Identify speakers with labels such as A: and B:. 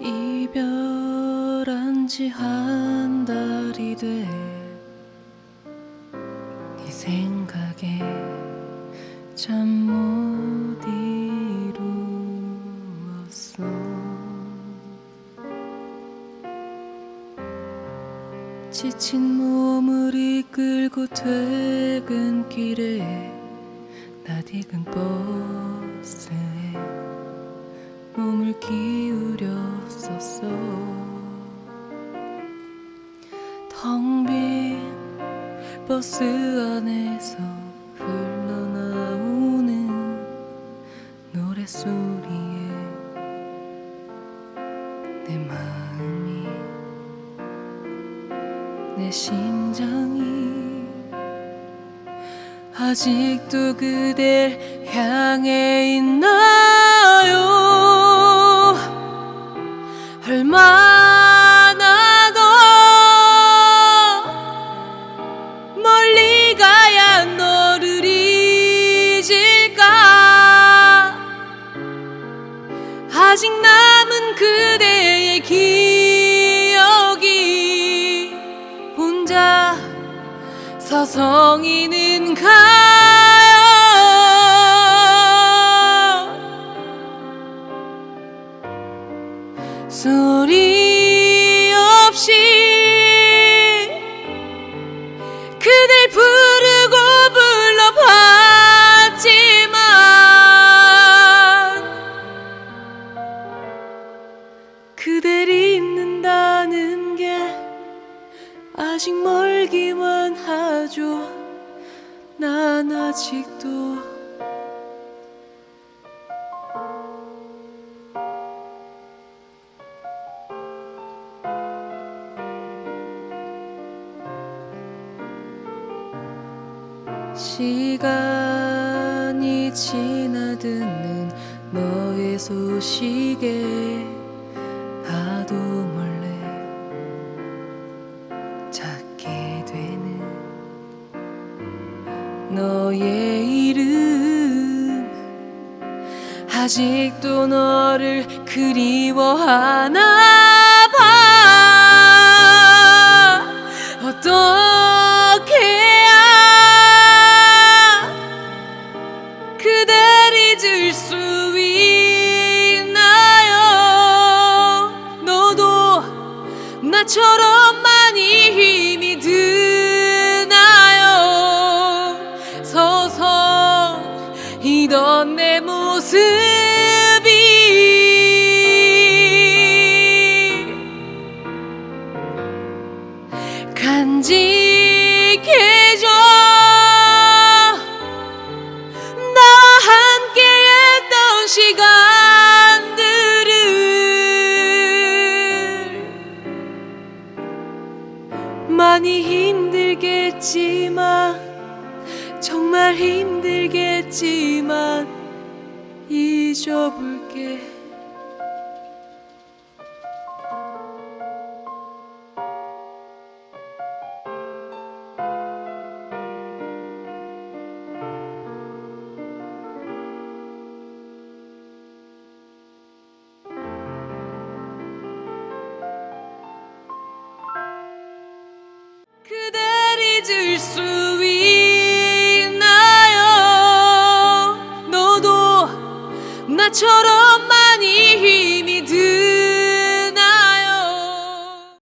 A: 이별한 지 한 달이 돼. 네 생각에 잠못 이루었어. 지친 몸을 이끌고 퇴근길에 낯익은 버스에 몸을 기울였었어. 텅 빈 버스 안에서 흘러나오는 노랫소리에 내 마음이 내 심장이 아직도 그댈 향해 있나 아직 남은 그대의 기억이 혼자 서성이는가요. 소리 아직 멀기만 하죠. 난 아직도 시간이 지나 듣는 너의 소식에 너의 이름. 아직도 너를 그리워하나 많이 힘들겠지만 정말 힘들겠지만 잊어볼게 수 있나요? 너도 나처럼